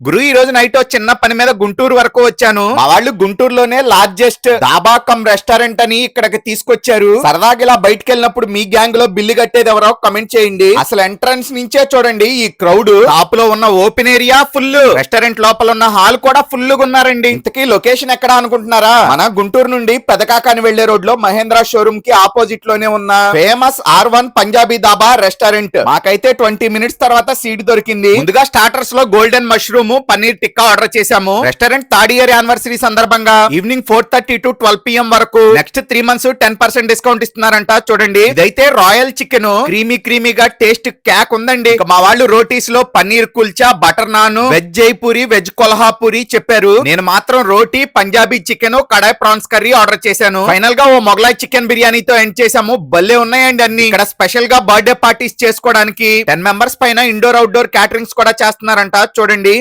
గురు ఈ రోజు నైట్ చిన్న పని మీద గుంటూరు వరకు వచ్చాను. మా వాళ్ళు గుంటూరులోనే లార్జెస్ట్ డాబా కమ్ రెస్టారెంట్ అని ఇక్కడికి తీసుకొచ్చారు. సరదాగా ఇలా బయటకు వెళ్ళినప్పుడు మీ గ్యాంగ్లో బిల్లు కట్టేది ఎవరో కమెంట్ చేయండి. అసలు ఎంట్రన్స్ నుంచే చూడండి ఈ క్రౌడ్ టాప్లో ఉన్న ఓపెన్ ఏరియా ఫుల్ రెస్టారెంట్ లోపల ఉన్న హాల్ కూడా ఫుల్గా ఉన్నారండి. ఇంతకీ లొకేషన్ ఎక్కడ అనుకుంటున్నారా? మన గుంటూరు నుండి పెదకాకాని వెళ్ళే రోడ్లో మహేంద్ర షోరూమ్కి ఆపోజిట్లోనే ఉన్న famous R one Punjabi dhaba restaurant మాకైతే ట్వంటీ మినిట్స్ తర్వాత సీట్ దొరికింది. ముందుగా స్టార్టర్స్లో golden mushroom paneer tikka order చేశాము. రెస్టారెంట్ థర్డ్ ఇయర్ యానివర్సరీ సందర్భంగా evening four thirty to twelve PM వరకు next three months ten percent discount ఇస్తున్నారంట. చూడండి. ఇదైతే రాయల్ చికెన్. క్రీమీ క్రీమీగా టేస్ట్ క్యాక్ ఉందండి. మా వాళ్ళు రోటీస్లో paneer kulcha butter naan veg Jaipuri veg Kolhapuri చెప్పారు. నేను మాత్రం roti Punjabi chicken kadai prawns curry order చేశాను. ఫైనల్గా ఓ మొగలాయ్ చికెన్ బిర్యానీతో ఎండ్ చేశాము. భలే ఉన్నాయండి అన్ని. ఇక్కడ స్పెషల్గా బర్త్డే పార్టీస్ చేసుకోవడానికి టెన్ మెంబర్స్ పైన ఇండోర్ అవుట్డోర్ క్యాటరింగ్స్ కూడా చేస్తున్నారంట. చూడండి.